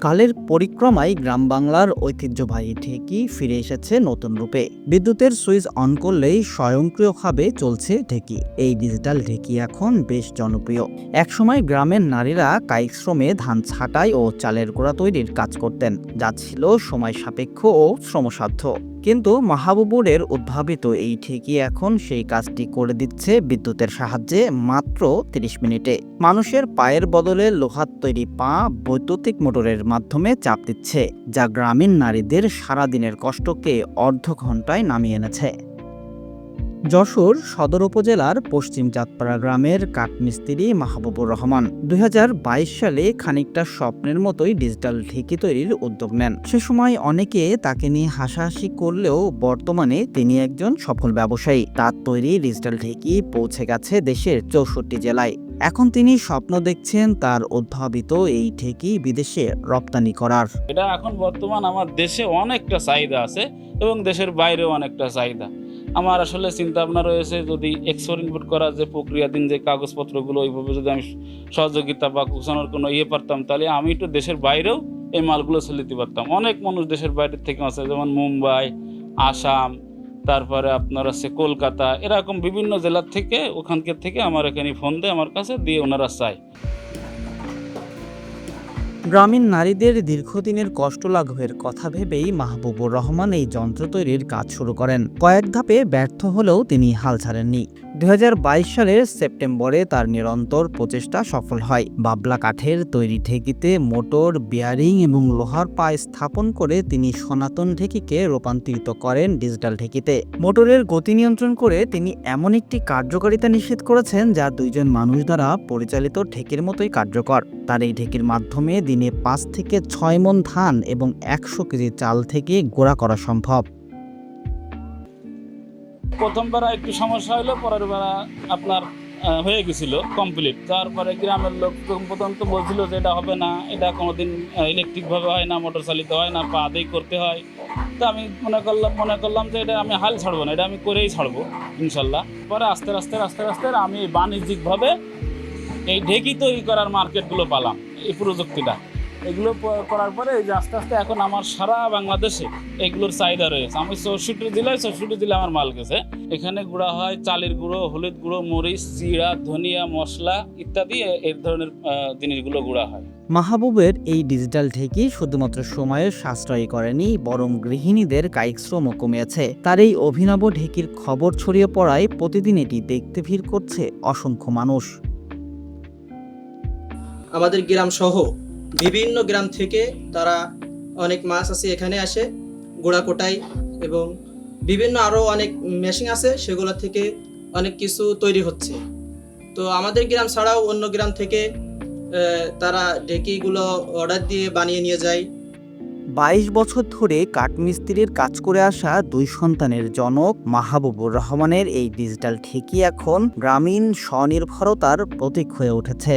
কালের পরিক্রমায় গ্রাম বাংলার ঐতিহ্যবাহী ঢেকি ফিরে এসেছে নতুন রূপে। বিদ্যুতের সুইচ অন করলেই স্বয়ংক্রিয়ভাবে চলছে ঢেকি। এই ডিজিটাল ঢেকি এখন বেশ জনপ্রিয়। একসময় গ্রামের নারীরা কায়িক শ্রমে ধান ছাঁটাই ও চালের গোড়া তৈরির কাজ করতেন। যা ছিল সময় সাপেক্ষ ও শ্রমসাধ্য। কিন্তু মাহবুবুরের উদ্ভাবিত এই ঠিকই এখন সেই কাজটি করে দিচ্ছে বিদ্যুতের সাহায্যে মাত্র 30 মিনিটে। মানুষের পায়ের বদলে লোহার তৈরি পা বৈদ্যুতিক মোটরের মাধ্যমে চাপ দিচ্ছে, যা গ্রামীণ নারীদের সারাদিনের কষ্টকে অর্ধ ঘন্টায় নামিয়ে এনেছে। যশোর সদর উপজেলার পশ্চিম চাঁদপাড়া গ্রামের কাঠমিস্ত্রি মাহবুবুর রহমান দুই হাজার বাইশ সালে খানিকটা স্বপ্নের মতোই ডিজিটাল ঢেকি তৈরির উদ্যোগ নেন। সে সময় অনেকে তাকে নিয়ে হাসাহাসি করলেও বর্তমানে তিনি একজন সফল ব্যবসায়ী। তার তৈরি ডিজিটাল ঢেকি পৌঁছে গেছে দেশের চৌষট্টি জেলায়। এখন তিনি স্বপ্ন দেখছেন তার উদ্ভাবিত এই ঢেকি বিদেশে রপ্তানি করার। এটা এখন বর্তমান আমার দেশে অনেকটা চাহিদা আছে এবং দেশের বাইরেও অনেকটা চাহিদা। আমার আসলে চিন্তা ভাবনা রয়েছে যদি এক্সপোর্ট ইম্পোর্ট করার যে প্রক্রিয়াধীন যে কাগজপত্রগুলো, ওইভাবে যদি আমি সহযোগিতা বা ঘোষণার কোনো ইয়ে পারতাম, তাহলে আমি একটু দেশের বাইরেও এই মালগুলো ছেড়ে দিতে পারতাম। অনেক মানুষ দেশের বাইরের থেকে আছে যেমন মুম্বাই, আসাম, তারপরে আপনার আছে কলকাতা, এরকম বিভিন্ন জেলার থেকে, ওখানকার থেকে আমার এখানে ফোন দেয়, আমার কাছে দিয়ে ওনারা চায়। গ্রামীণ নারীদের দীর্ঘদিনের কষ্ট লাঘবের কথা ভেবেই মাহবুবুর রহমান এই যন্ত্র তৈরির কাজ শুরু করেন। কয়েক ধাপে ব্যর্থ হলেও তিনি হাল ছাড়েননি। দুই হাজার বাইশ সালের সেপ্টেম্বরে তার নিরন্তর প্রচেষ্টা সফল হয়। বাবলা কাঠের তৈরি ঢেকিতে মোটর, বিয়ারিং এবং লোহার পা স্থাপন করে তিনি সনাতন ঢেকিকে রূপান্তরিত করেন ডিজিটাল ঢেকিতে। মোটরের গতি নিয়ন্ত্রণ করে তিনি এমন একটি কার্যকারিতা নিশ্চিত করেছেন যা দুইজন মানুষ দ্বারা পরিচালিত ঢেকির মতোই কার্যকর। তার এই ঢেকির মাধ্যমে দিনে পাঁচ থেকে ছয় মন ধান এবং একশো কেজি চাল থেকে গোড়া করা সম্ভব। প্রথমবার একটু সমস্যা হলো পরের বার আপনার হয়ে গেছিল কমপ্লিট তারপরে গ্রামের লোক প্রথম তো বলছিল যে এটা হবে না, এটা কোনোদিন ইলেকট্রিকভাবে হয় না মোটর চালিত হয় না, পা দিয়ে করতে হয়। তো আমি মনে করলাম মনে করলাম যে এটা আমি হাল ছাড়বো না, এটা আমি করেই ছাড়বো, ইনশাল্লাহ। পরে আস্তে আস্তে আস্তে আস্তে আমি বাণিজ্যিকভাবে এই ঢেকি তৈরি করার মার্কেটগুলো পালাম, এই প্রযুক্তিটা। এগুলো করার পরে এই যে আস্তে আস্তে এখন আমার সারা বাংলাদেশে এগুলোর চাহিদা রয়েছে। আমি চৌষট্টি জেলায় চৌষট্টি জেলা আমার মাল গেছে। এখানে গুঁড়া হয় চালের গুঁড়ো হলুদ গুঁড়ো মরিচ জিরা ধনিয়া মশলা ইত্যাদি এ- এই ধরনের জিনিসগুলো গুঁড়া হয়। মাহবুবের এই ডিজিটাল ঢেকি শুধুমাত্র সময়ের সাশ্রয় করেনি বরং গৃহিণীদের কায়িক শ্রমও কমিয়েছে। তার এই অভিনব ঢেকির খবর ছড়িয়ে পড়ায় প্রতিদিন এটি দেখতে ভিড় করছে অসংখ্য মানুষ। আমাদের গ্রাম সহ বিভিন্ন গ্রাম থেকে তারা অনেক মাছ আছে এখানে আসে, গোড়া কোটাই এবং বিভিন্ন আরও অনেক মেশিন আছে, সেগুলো থেকে অনেক কিছু তৈরি হচ্ছে। তো আমাদের গ্রাম ছাড়াও অন্য গ্রাম থেকে তারা ঢেকিগুলো অর্ডার দিয়ে বানিয়ে নিয়ে যায়। বাইশ বছর ধরে কাঠমিস্ত্রির কাজ করে আসা দুই সন্তানের জনক মাহবুবুর রহমানের এই ডিজিটাল ঠেকি এখন গ্রামীণ স্বনির্ভরতার প্রতীক হয়ে উঠেছে।